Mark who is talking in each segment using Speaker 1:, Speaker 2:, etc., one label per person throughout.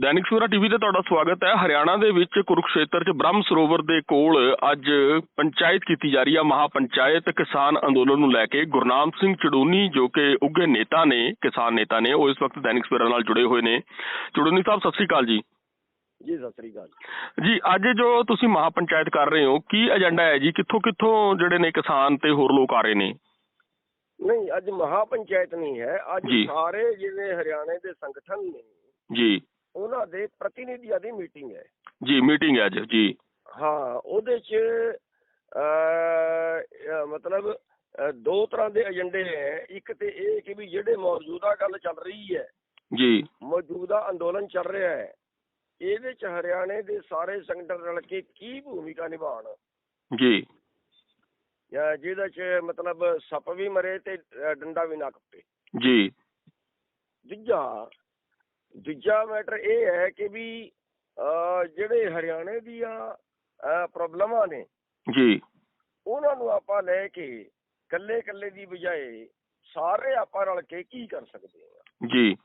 Speaker 1: Dainik Savera TV ਤੇ ਤੁਹਾਡਾ ਸਵਾਗਤ ਹੈ। ਹਰਿਆਣਾ ਦੇ ਵਿੱਚ ਕੁਰੂਕਸ਼ੇਤਰ 'ਚ ਬ੍ਰਹਮ ਸਰੋਵਰ ਦੇ ਕੋਲ ਅੱਜ ਪੰਚਾਇਤ ਕੀਤੀ ਜਾ ਰਹੀ ਹੈ ਮਹਾ ਪੰਚਾਇਤ ਕਿਸਾਨ ਅੰਦੋਲਨ ਨੂੰ ਲੈ ਕੇ ਗੁਰਨਾਮ ਸਿੰਘ ਚੜੂਨੀ ਜੋ ਕਿ ਉੱਘੇ ਨੇਤਾ ਨੇ ਕਿਸਾਨ ਨੇਤਾ ਨੇ ਉਹ ਇਸ ਵਕਤ ਦੈਨਿਕ ਸਵੇਰਾ ਨਾਲ ਜੁੜੇ ਹੋਏ ਨੇ। ਚੜੂਨੀ ਸਾਹਿਬ ਸਤਿ ਸ੍ਰੀ ਅਕਾਲ ਜੀ।
Speaker 2: ਜੀ ਸਤਿ ਸ੍ਰੀ ਅਕਾਲ
Speaker 1: ਜੀ। ਅੱਜ ਜੋ ਤੁਸੀਂ ਮਹਾ ਪੰਚਾਇਤ ਕਰ ਰਹੇ ਹੋ ਕੀ ਏਜੰਡਾ ਹੈ ਜੀ? ਕਿੱਥੋਂ ਕਿੱਥੋਂ ਜਿਹੜੇ ਨੇ ਕਿਸਾਨ ਤੇ ਹੋਰ ਲੋਕ ਆ ਰਹੇ ਨੇ?
Speaker 2: ਨਹੀਂ ਅੱਜ ਮਹਾ ਪੰਚਾਇਤ ਨਹੀਂ ਹੈ। ਅੱਜ। ਸਾਰੇ ਜਿਹੜੇ ਹਰਿਆਣੇ ਦੇ ਸੰਗਠਨ ਨੇ
Speaker 1: ਜੀ।
Speaker 2: ਉਹਨਾਂ ਦੇ ਪ੍ਰਤੀਨਿਧੀਆਂ ਦੀ ਮੀਟਿੰਗ ਹੈ।
Speaker 1: ਜੀ ਮੀਟਿੰਗ ਹੈ ਅੱਜ ਜੀ।
Speaker 2: ਹਾਂ ਉਹਦੇ ਚ ਮਤਲਬ ਦੋ ਤਰ੍ਹਾਂ ਦੇ ਏਜੰਡੇ ਹੈ। ਇੱਕ ਤੇ ਇਹ ਕਿ ਵੀ ਜਿਹੜੇ ਮੌਜੂਦਾ ਗੱਲ ਚੱਲ ਰਹੀ ਹੈ
Speaker 1: ਜੀ।
Speaker 2: ਮੌਜੂਦਾ ਅੰਦੋਲਨ ਚੱਲ ਰਿਹਾ ਹੈ ਇਹਦੇ ਚ ਹਰਿਆਣੇ ਦੇ ਸਾਰੇ ਸੰਗਠਨ ਰਲ ਕੇ ਕੀ ਭੂਮਿਕਾ ਨਿਭਾਉਣ?
Speaker 1: ਜੀ।
Speaker 2: ਜਾਂ ਜਿਹਦੇ ਚ ਮਤਲਬ ਸੱਪ ਵੀ ਮਰੇ ਤੇ ਡੰਡਾ ਵੀ ਨਾ ਕੱਪੇ।
Speaker 1: ਜੀ।
Speaker 2: ਦੂਜਾ ਦੂਜਾ ਮੈਟਰ ਇਹ ਹੈ ਕਿ ਵੀ ਜਿਹੜੇ ਹਰਿਆਣੇ ਦੀਆਂ ਪ੍ਰੋਬਲਮਾਂ ਨੇ
Speaker 1: ਜੀ।
Speaker 2: ਉਹਨਾਂ ਨੂੰ ਆਪਾਂ ਲੈ ਕੇ ਕੱਲੇ ਕੱਲੇ ਦੀ ਬਜਾਏ ਸਾਰੇ ਆਪਾਂ ਰਲ ਕੇ ਕੀ ਕਰ ਸਕਦੇ ਹਾਂ?
Speaker 1: ਜੀ।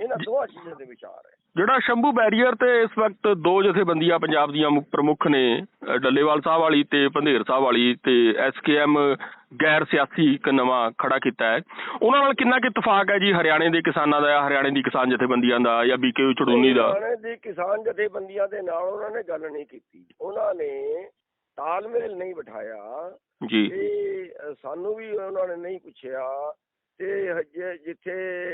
Speaker 2: ਇਹਨਾਂ ਦੋਹਾਂ ਚੀਜ਼ਾਂ ਦੇ ਵਿਚਾਰ ਹੈ
Speaker 1: ਜਿਹੜਾ ਸ਼ੰਭੂ ਬੈਰੀਅਰ ਤੇ ਇਸ ਵਕਤ ਦੋ ਜਥੇਬੰਦੀਆਂ ਪੰਜਾਬ ਦੀਆਂ ਮੁੱਖ ਪ੍ਰਮੁੱਖ ਨੇ ਡੱਲੇਵਾਲ ਸਾਹਿਬ ਵਾਲੀ ਤੇ ਭੰਦੇਰ ਸਾਹਿਬ ਵਾਲੀ ਤੇ ਐਸਕੇਐਮ ਗੈਰ ਸਿਆਸੀ ਇੱਕ ਨਵਾਂ ਖੜਾ ਕੀਤਾ ਹੈ। ਉਹਨਾਂ ਨਾਲ ਕਿੰਨਾ ਕੁ ਇਤਫਾਕ ਹੈ ਜੀ ਹਰਿਆਣੇ ਦੇ ਕਿਸਾਨਾਂ ਦਾ ਹਰਿਆਣੇ ਦੀ ਕਿਸਾਨ ਜਥੇਬੰਦੀਆਂ ਦਾ ਜਾਂ ਬੀਕੇ ਚੜੂਨੀ ਦਾ?
Speaker 2: ਹਰਿਆਣੇ ਦੇ ਕਿਸਾਨ ਜਥੇਬੰਦੀਆਂ ਦੇ ਨਾਲ ਉਹਨਾਂ ਨੇ ਗੱਲ ਨਹੀਂ ਕੀਤੀ। ਉਹਨਾਂ ਨੇ ਤਾਲਮੇਲ ਨਹੀਂ ਬਿਠਾਇਆ
Speaker 1: ਜੀ।
Speaker 2: ਸਾਨੂੰ ਵੀ ਉਹਨਾਂ ਨੇ ਨਹੀਂ ਪੁੱਛਿਆ ਤੇ ਹਜੇ ਜਿੱਥੇ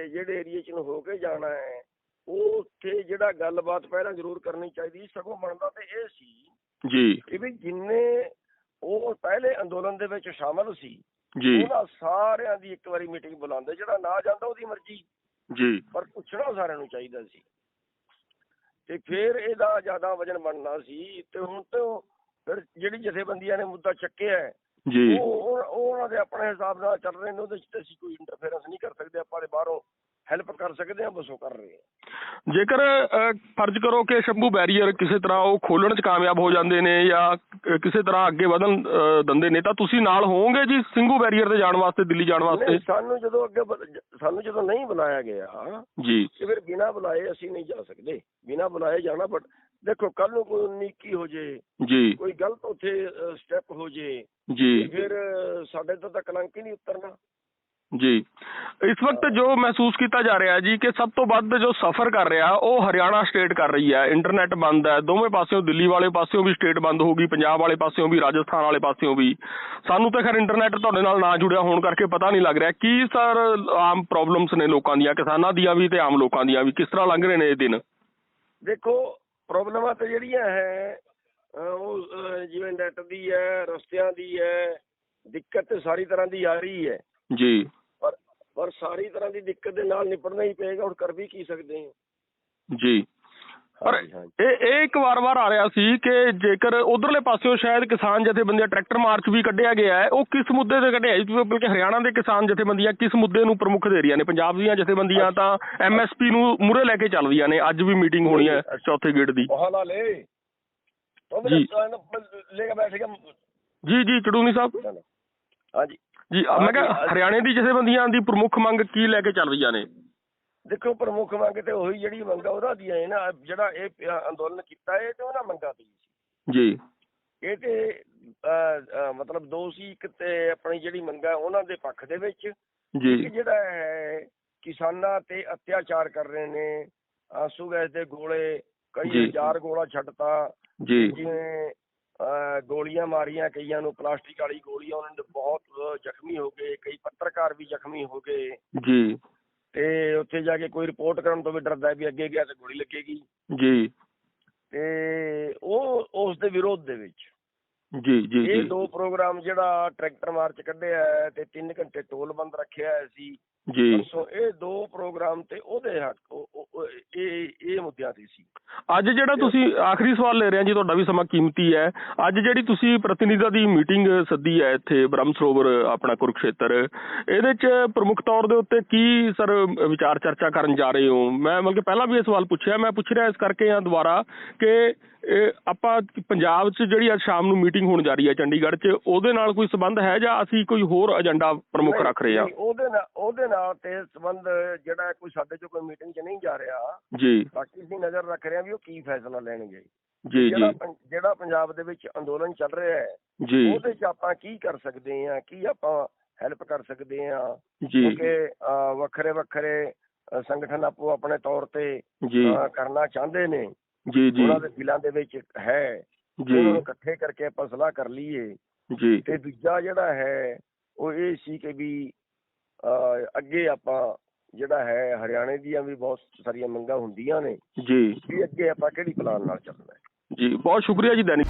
Speaker 2: ਜਿਹੜੇ ਏਰੀਏ ਚ ਨੂੰ ਹੋ ਕੇ ਜਾਣਾ ਹੈ ਉਹ ਉੱਥੇ ਜਿਹੜਾ ਗੱਲਬਾਤ ਪਹਿਲਾਂ ਜ਼ਰੂਰ ਕਰਨੀ ਚਾਹੀਦੀ ਸਗੋਂ ਬਣਦਾ ਤੇ ਇਹ ਸੀ
Speaker 1: ਜੀ।
Speaker 2: ਕਿ ਵੀ ਜਿੰਨੇ ਉਹ ਪਹਿਲੇ ਅੰਦੋਲਨ ਦੇ ਵਿੱਚ ਸ਼ਾਮਲ ਸੀ
Speaker 1: ਜੀ।
Speaker 2: ਉਹਨਾਂ ਸਾਰਿਆਂ ਦੀ ਇੱਕ ਵਾਰੀ ਮੀਟਿੰਗ ਬੁਲਾਉਂਦੇ ਜਿਹੜਾ ਨਾ ਜਾਂਦਾ ਉਹਦੀ ਮਰਜ਼ੀ।
Speaker 1: ਜੀ।
Speaker 2: ਪਰ ਪੁੱਛਣਾ ਸਾਰਿਆਂ ਨੂੰ ਚਾਹੀਦਾ ਸੀ। ਤੇ ਫਿਰ ਇਹਦਾ ਜ਼ਿਆਦਾ ਵਜਨ ਬਣਨਾ ਸੀ ਤੇ ਹੁਣ ਤੋਂ ਫਿਰ ਜਿਹੜੀ ਜਥੇਬੰਦੀਆਂ ਨੇ ਮੁੱਦਾ ਚੱਕਿਆ ਹੈ
Speaker 1: ਜੀ।
Speaker 2: ਉਹ ਉਹ- ਉਹ ਉਹਨਾਂ ਦੇ ਆਪਣੇ ਹਿਸਾਬ ਨਾਲ ਚੱਲ ਰਹੇ ਨੇ ਉਹਦੇ ਚ ਤਾਂ ਅਸੀਂ ਕੋਈ ਇੰਟਰਫੇਰੈਂਸ ਨਹੀਂ ਕਰ ਸਕਦੇ ਆਪਾਂ ਦੇ ਬਾਹਰੋਂ ਹੈਲਪ ਕਰ ਸਕਦੇ ਹਾਂ ਬਸ ਉਹ ਕਰ ਰਹੇ ਆ।
Speaker 1: ਜੇਕਰ ਫਰਜ਼ ਕਰੋ ਕਿ ਸ਼ੰਭੂ ਬੈਰੀਅਰ ਕਿਸੇ ਤਰ੍ਹਾਂ ਉਹ ਖੋਲਣ 'ਚ ਕਾਮਯਾਬ ਹੋ ਜਾਂਦੇ ਨੇ ਜਾਂ ਕਿਸੇ ਤਰ੍ਹਾਂ ਅੱਗੇ ਵਧਣ ਅ, ਦਿੰਦੇ ਨੇ ਤਾਂ ਤੁਸੀਂ ਨਾਲ ਹੋਵੋਗੇ ਜੀ ਸਿੰਘੂ ਬੈਰੀਅਰ ਤੇ ਜਾਣ ਵਾਸਤੇ ਦਿੱਲੀ ਜਾਣ ਵਾਸਤੇ?
Speaker 2: ਨਹੀਂ ਸਾਨੂੰ ਜਦੋਂ ਅੱਗੇ ਬ- ਸਾਨੂੰ ਜਦੋਂ ਨਹੀਂ ਬੁਲਾਇਆ ਗਿਆ
Speaker 1: ਜੀ।
Speaker 2: ਤੇ ਫਿਰ ਬਿਨਾਂ ਬੁਲਾਏ ਅਸੀਂ ਨਹੀਂ ਜਾ ਸਕਦੇ। ਬਿਨਾਂ ਬੁਲਾਏ ਜਾਣਾ ਬਟ ਦੇਖੋ ਕੱਲ ਨੂੰ ਕੋਈ ਨੀਕੀ ਹੋ ਜੇ
Speaker 1: ਜੀ।
Speaker 2: ਕੋਈ ਗਲਤ ਉੱਥੇ ਸਟੈਪ ਹੋ ਜੇ
Speaker 1: ਜੀ।
Speaker 2: ਫਿਰ ਸਾਡੇ ਤੋਂ ਤਾਂ ਕਲੰਕ ਹੀ ਨਹੀਂ ਉਤਰਨਾ।
Speaker 1: ਜੀ। ਇਸ ਵਕਤ ਜੋ ਮਹਿਸੂਸ ਕੀਤਾ ਜਾ ਰਿਹਾ ਜੀ ਕਿ ਸਭ ਤੋਂ ਵੱਧ ਜੋ ਸਫਰ ਕਰ ਰਿਹਾ ਉਹ ਹਰਿਆਣਾ ਸਟੇਟ ਕਰ ਰਹੀ ਹੈ। ਇੰਟਰਨੈਟ ਬੰਦ ਹੈ। ਦੋਵੇਂ ਪਾਸਿਓਂ ਦਿੱਲੀ ਵਾਲੇ ਪਾਸਿਓਂ ਵੀ ਸਟੇਟ ਬੰਦ ਹੋ ਗਈ ਪੰਜਾਬ ਵਾਲੇ ਪਾਸਿਓਂ ਵੀ ਰਾਜਸਥਾਨ ਵਾਲੇ ਪਾਸਿਓਂ ਵੀ। ਸਾਨੂੰ ਤਾਂ ਖੈਰ ਇੰਟਰਨੈਟ ਤੁਹਾਡੇ ਨਾਲ ਨਾ ਜੁੜਿਆ ਹੋਣ ਕਰਕੇ ਪਤਾ ਨਹੀਂ ਲੱਗ ਰਿਹਾ। ਕੀ ਸਰ ਆਮ ਪ੍ਰੋਬਲਮਸ ਨੇ ਲੋਕਾਂ ਦੀਆਂ ਕਿਸਾਨਾਂ ਦੀਆਂ ਵੀ ਤੇ ਆਮ ਲੋਕਾਂ ਦੀਆਂ ਵੀ? ਕਿਸ ਤਰ੍ਹਾਂ ਲੰਘ ਰਹੇ ਨੇ ਇਹ ਦਿਨ?
Speaker 2: ਦੇਖੋ ਪ੍ਰੋਬਲਮਾਂ ਤੇ ਜਿਹੜੀਆਂ ਹੈ ਉਹ ਜਿਵੇਂ ਨੈਟ ਦੀ ਹੈ ਰਸਤਿਆਂ ਦੀ ਹੈ ਦਿੱਕਤ ਤੇ ਸਾਰੀ ਤਰ੍ਹਾਂ ਦੀ ਆ ਰਹੀ ਹੈ।
Speaker 1: ਜੀ।
Speaker 2: ਪਰ ਪਰ ਸਾਰੀ ਤਰ੍ਹਾਂ ਦੀ ਦਿੱਕਤ ਦੇ ਨਾਲ ਨਿਪਟਣਾ ਹੀ ਪਏਗਾ ਹੁਣ ਕਰ ਵੀ ਕੀ ਸਕਦੇ ਹਾਂ।
Speaker 1: ਜੀ। ਪਰ। ਇਹ ਇਹ ਇੱਕ ਵਾਰ-ਵਾਰ ਆ ਰਿਹਾ ਸੀ ਕਿ ਜੇਕਰ ਉਧਰਲੇ ਪਾਸਿਓਂ ਸ਼ਾਇਦ ਕਿਸਾਨ ਜਥੇਬੰਦੀਆਂ ਟਰੈਕਟਰ ਮਾਰਚ ਵੀ ਕੱਢਿਆ ਗਿਆ ਹੈ ਉਹ ਕਿਸ ਮੁੱਦੇ ਤੇ ਕੱਢਿਆ ਜੀ ਬਲਕਿ ਹਰਿਆਣਾ ਦੇ ਕਿਸਾਨ ਜਥੇਬੰਦੀਆਂ ਕਿਸ ਮੁੱਦੇ ਨੂੰ ਪ੍ਰਮੁੱਖ ਦੇ ਰਹੀਆਂ ਨੇ? ਪੰਜਾਬ ਦੀਆਂ ਜਥੇਬੰਦੀਆਂ ਤਾਂ ਐਮਐਸਪੀ ਨੂੰ ਮੂਰੇ ਲੈ ਕੇ ਚੱਲ ਰਹੀਆਂ ਨੇ। ਅੱਜ ਵੀ ਮੀਟਿੰਗ ਹੋਣੀ ਹੈ ਚੌਥੇ ਗੇੜ ਦੀ। ਜੀ। ਜੀ ਚੜੂਨੀ ਸਾਹਿਬ।
Speaker 2: ਹਾਂਜੀ।
Speaker 1: ਜੀ ਮੈਂ ਕਿਹਾ। ਹਰਿਆਣੇ ਦੀ ਜਥੇਬੰਦੀਆਂ ਦੀ ਪ੍ਰਮੁੱਖ ਮੰਗ ਕੀ ਲੈ ਕੇ ਚੱਲ ਰਹੀਆਂ ਨੇ?
Speaker 2: ਦੇਖੋ ਪ੍ਰਮੁੱਖ ਮੰਗ ਤੇ ਉਹੀ ਜਿਹੜੀ ਮੰਗਾ ਉਹਦਾ ਦੀਆਂ ਹੈ ਨਾ ਜਿਹੜਾ ਇਹ ਅੰਦੋਲਨ ਕੀਤਾ ਇਹ ਤੇ ਉਹਨਾਂ ਮੰਗਾ ਦੀ ਸੀ।
Speaker 1: ਜੀ।
Speaker 2: ਇਹ ਤੇ ਮਤਲਬ ਦੋ ਸੀ ਇੱਕ ਤੇ ਆਪਣੀ ਜਿਹੜੀ ਮੰਗਾ ਉਹਨਾਂ ਦੇ ਪੱਖ ਦੇ ਵਿੱਚ
Speaker 1: ਜੀ।
Speaker 2: ਜਿਹੜਾ ਹੈ ਕਿਸਾਨਾਂ ਤੇ ਅਤਿਆਚਾਰ ਕਰ ਰਹੇ ਨੇ ਆਂਸੂ ਗੈਸ ਦੇ ਗੋਲੇ ਕਈ। ਹਜ਼ਾਰ ਗੋਲਾ ਛੱਡਤਾ
Speaker 1: ਜੀ।
Speaker 2: ਜਿਵੇਂ ਗੋਲੀਆਂ ਮਾਰੀਆਂ ਕਈਆਂ ਨੂੰ ਪਲਾਸਟਿਕ ਵਾਲੀ ਗੋਲੀਆਂ ਉਹਨਾਂ ਦੇ ਬਹੁਤ ਜ਼ਖਮੀ ਹੋ ਗਏ ਕਈ ਪੱਤਰਕਾਰ ਵੀ ਜ਼ਖਮੀ ਹੋ ਗਏ।
Speaker 1: ਜੀ।
Speaker 2: ਤੇ ਉੱਥੇ ਜਾ ਕੇ ਕੋਈ ਰਿਪੋਰਟ ਕਰਨ ਤੋਂ ਵੀ ਡਰਦਾ ਹੈ ਵੀ ਅੱਗੇ ਗਿਆ ਤੇ ਗੋਲੀ ਲੱਗੇਗੀ।
Speaker 1: ਜੀ।
Speaker 2: ਤੇ ਉਹ ਉਸ ਦੇ ਵਿਰੋਧ ਦੇ ਵਿੱਚ
Speaker 1: ਜੀ ਜੀ
Speaker 2: ਇਹ ਦੋ ਪ੍ਰੋਗਰਾਮ ਜਿਹੜਾ ਟਰੈਕਟਰ ਮਾਰਚ ਕੱਢਿਆ ਤੇ 3 ਘੰਟੇ ਟੋਲ ਬੰਦ ਰੱਖਿਆ ਸੀ।
Speaker 1: ਜੀ।
Speaker 2: ਸੋ ਇਹ ਦੋ ਪ੍ਰੋਗਰਾਮ ਤੇ ਉਹਦੇ ਇਹ ਇਹ ਮੁੱਦਿਆਂ ਤੇ ਸੀ।
Speaker 1: ਅੱਜ ਜਿਹੜਾ ਤੁਸੀਂ ਆਖਰੀ ਸਵਾਲ ਲੈ ਰਹੇ ਹਾਂ ਜੀ ਤੁਹਾਡਾ ਵੀ ਸਮਾਂ ਕੀਮਤੀ ਹੈ। ਅੱਜ ਜਿਹੜੀ ਤੁਸੀਂ ਪ੍ਰਤੀਨਿਧਾਂ ਦੀ ਮੀਟਿੰਗ ਸੱਦੀ ਹੈ ਇੱਥੇ ਬ੍ਰਹਮ ਸਰੋਵਰ ਆਪਣਾ ਕੁਰੂਕਸ਼ੇਤਰ ਇਹਦੇ 'ਚ ਪ੍ਰਮੁੱਖ ਤੌਰ ਦੇ ਉੱਤੇ ਕੀ ਸਰ ਵਿਚਾਰ ਚਰਚਾ ਕਰਨ ਜਾ ਰਹੇ ਹੋ? ਮੈਂ ਮਤਲਬ ਕਿ ਪਹਿਲਾਂ ਵੀ ਇਹ ਸਵਾਲ ਪੁੱਛਿਆ ਮੈਂ ਪੁੱਛ ਰਿਹਾ ਇਸ ਕਰਕੇ ਹਾਂ ਦੁਬਾਰਾ ਕਿ ਆਪਾਂ ਪੰਜਾਬ 'ਚ ਜਿਹੜੀ ਅੱਜ ਸ਼ਾਮ ਨੂੰ ਮੀਟਿੰਗ ਹੋਣ ਜਾ ਰਹੀ ਹੈ ਚੰਡੀਗੜ੍ਹ 'ਚ ਉਹਦੇ ਨਾਲ ਕੋਈ ਸੰਬੰਧ ਹੈ ਜਾਂ ਅਸੀਂ ਕੋਈ ਹੋਰ ਏਜੰਡਾ ਪ੍ਰਮੁੱਖ ਰੱਖ ਰਹੇ ਹਾਂ?
Speaker 2: ਉਹਦੇ ਨਾਲ ਉਹਦੇ ਨਾਲ ਤੇ ਸੰਬੰਧ ਜਿਹੜਾ ਕੋਈ ਸਾਡੇ ਚ ਕੋਈ ਮੀਟਿੰਗ 'ਚ ਨਹੀਂ ਜਾ ਰਿਹਾ
Speaker 1: ਜੀ।
Speaker 2: ਬਾਕੀ ਅਸੀਂ ਨਜ਼ਰ ਰੱਖ ਰਹੇ ਹਾਂ ਵੀ ਉਹ ਕੀ ਫੈਸਲਾ ਲੈਣਗੇ।
Speaker 1: ਜੀ
Speaker 2: ਜਿਹੜਾ
Speaker 1: ਜੀ
Speaker 2: ਜਿਹੜਾ ਪੰਜਾਬ ਦੇ ਵਿੱਚ ਅੰਦੋਲਨ ਚੱਲ ਰਿਹਾ ਹੈ
Speaker 1: ਜੀ।
Speaker 2: ਉਹਦੇ 'ਚ ਆਪਾਂ ਕੀ ਕਰ ਸਕਦੇ ਹਾਂ ਕੀ ਆਪਾਂ ਹੈਲਪ ਕਰ ਸਕਦੇ ਹਾਂ?
Speaker 1: ਜੀ।
Speaker 2: ਕਿਉਂਕਿ ਵੱਖਰੇ ਵੱਖਰੇ ਸੰਗਠਨ ਆਪੋ ਆਪਣੇ ਤੌਰ ਤੇ ਕਰਨਾ ਚਾਹੁੰਦੇ ਨੇ।
Speaker 1: ਜੀ ਜੀ।
Speaker 2: ਉਹਨਾਂ ਦੇ ਦਿਲਾਂ ਦੇ ਵਿੱਚ ਹੈ।
Speaker 1: ਜੀ।
Speaker 2: ਇਕੱਠੇ ਕਰਕੇ ਆਪਾਂ ਸਲਾਹ ਕਰ ਲਈਏ।
Speaker 1: ਜੀ।
Speaker 2: ਤੇ ਦੂਜਾ ਜਿਹੜਾ ਹੈ ਉਹ ਇਹ ਸੀ ਕਿ ਵੀ ਅੱਗੇ ਆਪਾਂ ਜਿਹੜਾ ਹੈ ਹਰਿਆਣੇ ਦੀਆਂ ਵੀ ਬਹੁਤ ਸਾਰੀਆਂ ਮੰਗਾਂ ਹੁੰਦੀਆਂ ਨੇ
Speaker 1: ਜੀ।
Speaker 2: ਵੀ ਅੱਗੇ ਆਪਾਂ ਕਿਹੜੀ ਪਲਾਨ ਨਾਲ ਚੱਲਣਾ ਹੈ?
Speaker 1: ਜੀ ਬਹੁਤ ਸ਼ੁਕਰੀਆ ਜੀ ਦੈਨਿਕ